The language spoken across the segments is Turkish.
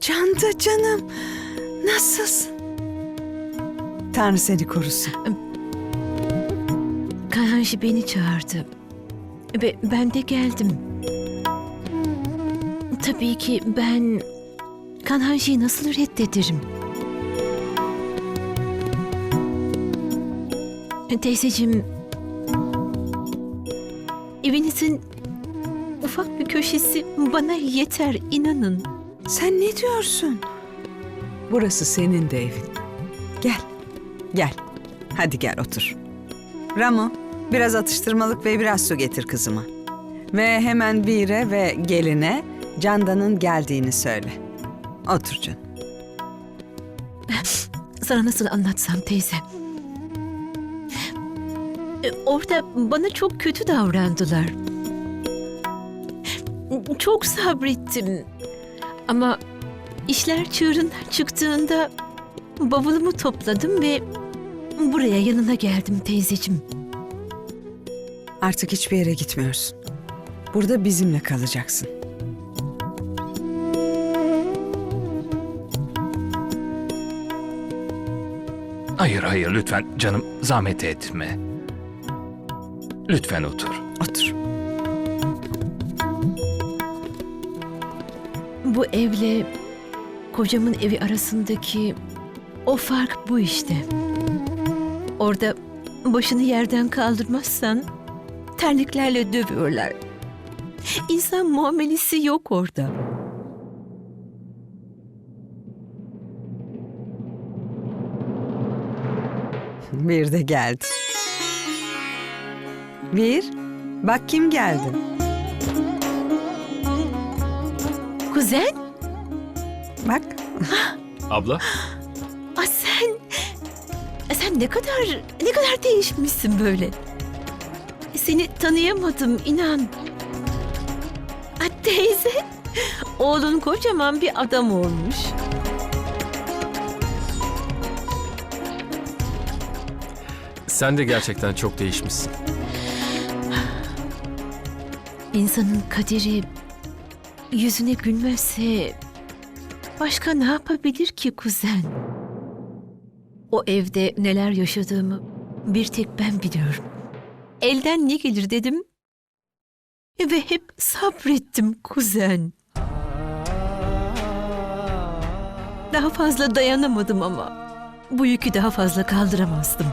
Canda canım. Nasılsın? Tanrı seni korusun. Kayhanji beni çağırdı. Ve ben de geldim. Tabii ki ben Kanhanji'yi nasıl reddederim? Teyzeciğim, evinizin ufak bir köşesi bana yeter inanın. Sen ne diyorsun? Burası senin de evin. Gel. Gel. Hadi gel otur. Ramo, biraz atıştırmalık ve biraz su getir kızıma. Ve hemen Vire ve geline Canda'nın geldiğini söyle. Otur canım. Sana nasıl anlatsam teyze? E, Orada bana çok kötü davrandılar. Çok sabrettim. Ama işler çığırından çıktığında bavulumu topladım ve buraya yanına geldim teyzeciğim. Artık hiçbir yere gitmiyorsun. Burada bizimle kalacaksın. Hayır hayır lütfen canım zahmet etme. Lütfen otur. Bu evle kocamın evi arasındaki o fark bu işte. Orada başını yerden kaldırmazsan terliklerle dövüyorlar. İnsan muamelesi yok orada. Bir de geldi. Bir, bak kim geldi. Kuzen, Bak, Abla? ah sen, sen ne kadar, ne kadar değişmişsin böyle. Seni tanıyamadım inan. Ah, teyze, oğlun kocaman bir adam olmuş. Sen de gerçekten çok değişmişsin. İnsanın kaderi yüzüne gülmezse başka ne yapabilir ki kuzen? O evde neler yaşadığımı bir tek ben biliyorum. Elden ne gelir dedim ve hep sabrettim kuzen. Daha fazla dayanamadım ama bu yükü daha fazla kaldıramazdım.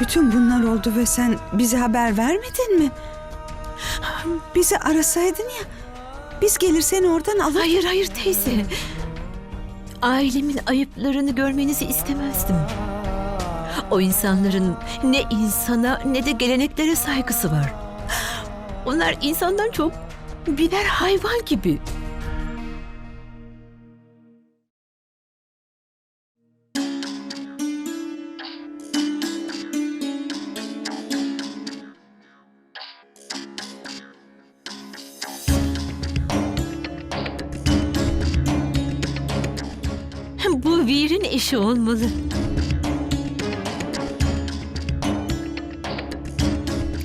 Bütün bunlar oldu ve sen bize haber vermedin mi? Bizi arasaydın ya. Biz gelir seni oradan alır. Hayır hayır teyze. Ailemin ayıplarını görmenizi istemezdim. O insanların ne insana ne de geleneklere saygısı var. Onlar insandan çok birer hayvan gibi. Bu Vir'in eşi olmalı.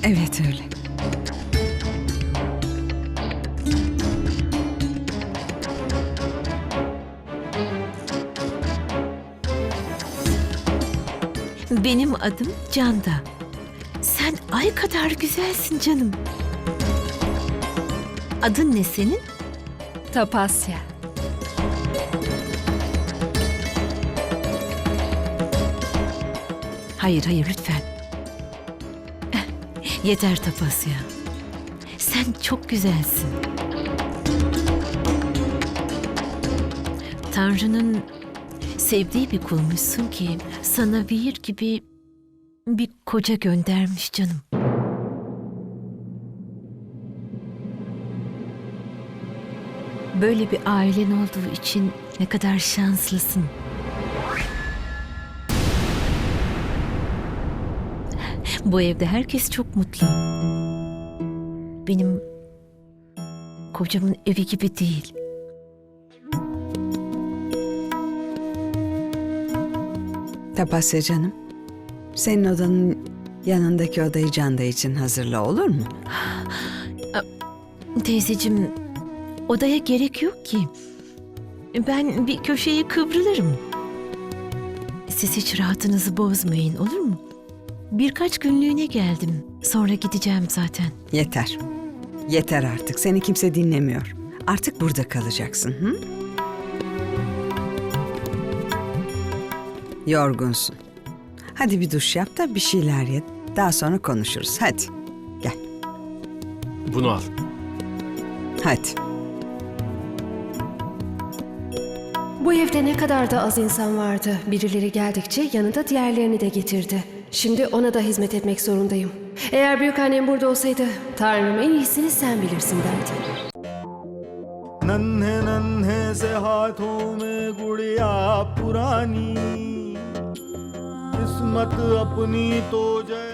Evet öyle. Benim adım Canda. Sen ay kadar güzelsin canım. Adın ne senin? Tapasya. Hayır hayır lütfen. Eh, Yeter Tapasya. Sen çok güzelsin. Tanrı'nın sevdiği bir kulmuşsun ki sana Vir gibi bir koca göndermiş canım. Böyle bir ailen olduğu için ne kadar şanslısın. Bu evde herkes çok mutlu. Benim kocamın evi gibi değil. Tapasya canım. Senin odanın Yanındaki odayı Canda için hazırla olur mu? Teyzeciğim, odaya gerek yok ki. Ben bir köşeye kıvrılırım. Siz hiç rahatınızı bozmayın olur mu? Birkaç günlüğüne geldim. Sonra gideceğim zaten. Yeter. Yeter artık. Seni kimse dinlemiyor. Artık burada kalacaksın. Hı? Yorgunsun. Hadi bir duş yap da bir şeyler ye. Daha sonra konuşuruz. Hadi. Gel. Bunu al. Hadi. Bu evde ne kadar da az insan vardı. Birileri geldikçe yanında diğerlerini de getirdi. Şimdi ona da hizmet etmek zorundayım. Eğer büyük annem burada olsaydı, Tanrım en iyisini sen bilirsin derdi. नन्हे नन्हे से हाथों में गुड़िया पुरानी किस्मत अपनी तो जैसे